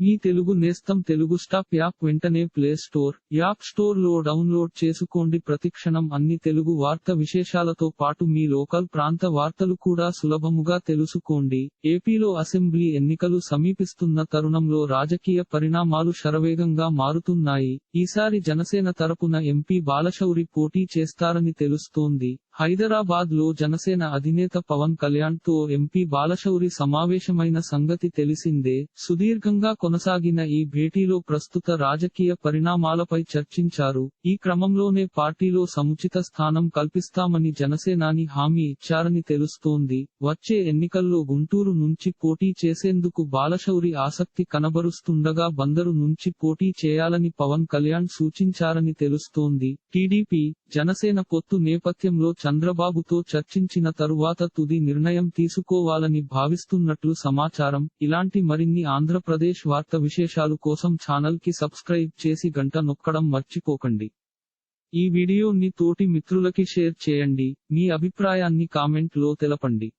మీ తెలుగు నేస్తం Telugu stop app వెంటనే play store app స్టోర్లో డౌన్లోడ్ చేసుకోండి. ప్రతిక్షణం అన్ని తెలుగు వార్త విశేషాలతో పాటు మీ లోకల్ ప్రాంత వార్తలు కూడా సులభముగా తెలుసుకోండి. ఏపీలో అసెంబ్లీ ఎన్నికలు సమీపిస్తున్న తరుణంలో రాజకీయ పరిణామాలు శరవేగంగా మారుతున్నాయి. ఈసారి జనసేన తరపున ఎంపీ బాలశౌరి పోటీ చేస్తారని తెలుస్తోంది. హైదరాబాద్లో జనసేన అధినేత పవన్ కళ్యాణ్తో ఎంపీ బాలశౌరి సమావేశమైన సంగతి తెలిసిందే. సుదీర్ఘంగా కొనసాగిన ఈ భేటీలో ప్రస్తుత రాజకీయ పరిణామాలపై చర్చించారు. ఈ క్రమంలోనే పార్టీలో సముచిత స్థానం కల్పిస్తామని జనసేనాని హామీ ఇచ్చారని తెలుస్తోంది. వచ్చే ఎన్నికల్లో గుంటూరు నుంచి పోటీ చేసేందుకు బాలశౌరి ఆసక్తి కనబరుస్తుండగా బందరు నుంచి పోటీ చేయాలని పవన్ కళ్యాణ్ సూచించారని తెలుస్తోంది. టీడీపీ జనసేన పొత్తు నేపథ్యంలో చంద్రబాబుతో చర్చించిన తరువాత తుది నిర్ణయం తీసుకోవాలని భావిస్తున్నట్లు సమాచారం. ఇలాంటి మరిన్ని ఆంధ్రప్రదేశ్ వార్త విశేషాలు కోసం ఛానల్కి సబ్స్క్రైబ్ చేసి గంట నొక్కడం మర్చిపోకండి. ఈ వీడియోని తోటి మిత్రులకి షేర్ చేయండి. మీ అభిప్రాయాన్ని కామెంట్లో తెలపండి.